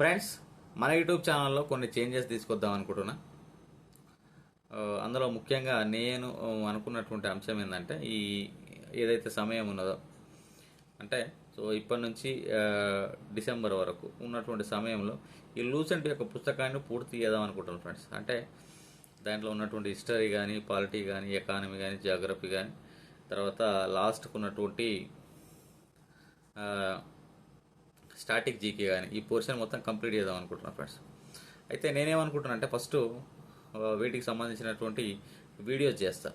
Friends మన YouTube ఛానల్లో కొన్ని చేంజెస్ తీసుకొద్దాం అనుకుంటున్నా. అందులో ముఖ్యంగా నేను అనుకున్నటువంటి అంశం ఏంటంటే ఈ ఏదైతే సమయం ఉన్నదో అంటే సో ఇప్పటి నుంచి డిసెంబర్ వరకు ఉన్నటువంటి సమయంలో ఈ లూసెంట్ యొక్క పుస్తకాన్ని పూర్తి చేద్దాం అనుకుంటున్నాను ఫ్రెండ్స్ అంటే దాంట్లో ఉన్నటువంటి హిస్టరీ కానీ పాలిటీ కానీ ఎకానమీ కానీ జాగ్రఫీ కానీ తర్వాత లాస్ట్కు ఉన్నటువంటి స్టాటిక్ జీకే కానీ ఈ పోర్షన్ మొత్తం కంప్లీట్ చేద్దాం అనుకుంటున్నాను ఫ్రెండ్స్. అయితే నేనేమనుకుంటున్నా అంటే ఫస్ట్ వీటికి సంబంధించినటువంటి వీడియోస్ చేస్తా.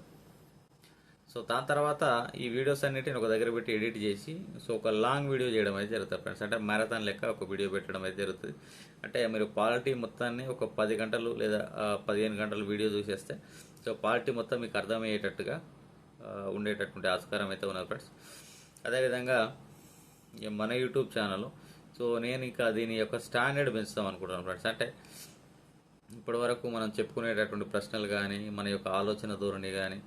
సో దాని తర్వాత ఈ వీడియోస్ అన్నిటిని ఒక దగ్గర పెట్టి ఎడిట్ చేసి సో ఒక లాంగ్ వీడియో చేయడం అయితే జరుగుతుంది ఫ్రెండ్స్. అంటే మ్యారథాన్ లెక్క ఒక వీడియో పెట్టడం అయితే జరుగుతుంది. అంటే మీరు క్వాలిటీ మొత్తాన్ని ఒక పది గంటలు లేదా పదిహేను గంటలు వీడియో చూసేస్తే సో క్వాలిటీ మొత్తం మీకు అర్థమయ్యేటట్టుగా ఉండేటటువంటి ఆస్కారం అయితే ఉన్నది ఫ్రెండ్స్. అదేవిధంగా మన యూట్యూబ్ ఛానల్ సో నేను ఇంకా దీని యొక్క స్టాండర్డ్ పెంచుతాం అనుకుంటున్నాను ఫ్రెండ్స్. అంటే ఇప్పటి వరకు మనం చెప్పుకునేటటువంటి ప్రశ్నలు కానీ మన యొక్క ఆలోచన ధోరణి కానీ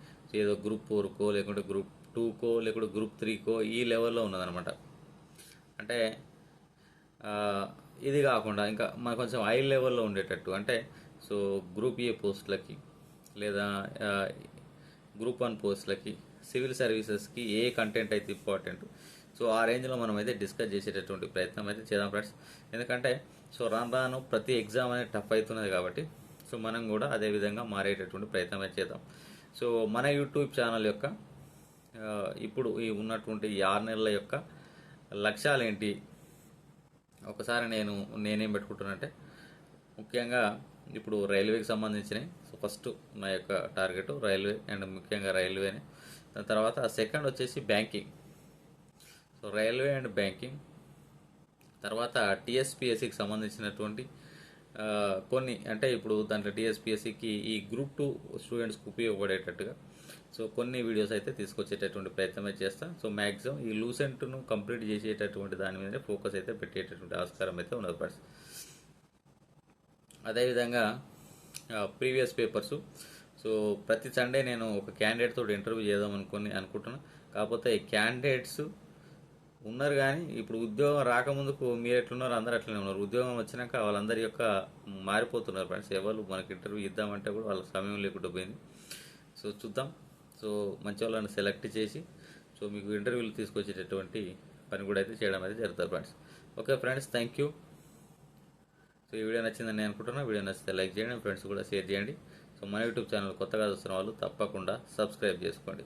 ఏదో గ్రూప్ ఫోర్కో లేకుంటే గ్రూప్ టూకో లేకుంటే గ్రూప్ త్రీకో ఈ లెవెల్లో ఉన్నదనమాట అంటే ఇది కాకుండా ఇంకా మన కొంచెం హై లెవెల్లో ఉండేటట్టు. అంటే సో గ్రూప్ ఏ పోస్టులకి లేదా గ్రూప్ వన్ పోస్టులకి సివిల్ సర్వీసెస్కి ఏ కంటెంట్ అయితే ఇంపార్టెంట్ సో ఆ రేంజ్లో మనం అయితే డిస్కస్ చేసేటటువంటి ప్రయత్నం అయితే చేద్దాం ఫ్రెండ్స్. ఎందుకంటే సో రాను రాను ప్రతి ఎగ్జామ్ అనేది టఫ్ అవుతున్నది కాబట్టి సో మనం కూడా అదే విధంగా మారేటటువంటి ప్రయత్నం అయితే చేద్దాం. సో మన యూట్యూబ్ ఛానల్ యొక్క ఇప్పుడు ఈ ఉన్నటువంటి ఈ ఆరు నెలల యొక్క లక్ష్యాలు ఏంటి ఒకసారి నేను నేనేం పెట్టుకుంటున్నంటే ముఖ్యంగా ఇప్పుడు రైల్వేకి సంబంధించినవి సో ఫస్ట్ నా యొక్క టార్గెట్ రైల్వే అండ్ ముఖ్యంగా రైల్వేనే. దాని తర్వాత సెకండ్ వచ్చేసి banking. So railway and banking. తర్వాత టీఎస్పిఎస్సికి సంబంధించినటువంటి కొన్ని అంటే ఇప్పుడు దాంట్లో టీఎస్పిఎస్సికి ఈ గ్రూప్ టూ స్టూడెంట్స్కి ఉపయోగపడేటట్టుగా సో కొన్ని వీడియోస్ అయితే తీసుకొచ్చేటటువంటి ప్రయత్నమే చేస్తా. సో మ్యాక్సిమం ఈ లూసెంట్ను కంప్లీట్ చేసేటటువంటి దాని మీద ఫోకస్ అయితే పెట్టేటటువంటి ఆస్కారం అయితే ఉన్నది ఫ్రెండ్స్. అదేవిధంగా ప్రీవియస్ పేపర్సు. సో ప్రతి సండే నేను ఒక క్యాండిడేట్ తోటి ఇంటర్వ్యూ చేద్దాం అనుకుని అనుకుంటున్నాను కాకపోతే క్యాండిడేట్స్ ఉన్నారు కానీ ఇప్పుడు ఉద్యోగం రాకముందుకు మీరు ఎట్లున్నారు అందరు అట్లనే ఉన్నారు. ఉద్యోగం వచ్చినాక వాళ్ళందరి యొక్క మారిపోతున్నారు ఫ్రెండ్స్. ఎవరు మనకి ఇంటర్వ్యూ ఇద్దామంటే కూడా వాళ్ళకి సమయం లేకుండా పోయింది. సో చూద్దాం. సో మంచి వాళ్ళని సెలెక్ట్ చేసి సో మీకు ఇంటర్వ్యూలు తీసుకొచ్చేటటువంటి పని కూడా అయితే చేయడం అయితే జరుగుతుంది friends. Okay friends thank you. So ఈ వీడియో నచ్చిందని నేను అనుకుంటున్నా. వీడియో నచ్చితే లైక్ చేయండి ఫ్రెండ్స్ కూడా షేర్ చేయండి. సో మన యూట్యూబ్ ఛానల్ కొత్తగా చూస్తున్న వాళ్ళు తప్పకుండా సబ్స్క్రైబ్ చేసుకోండి.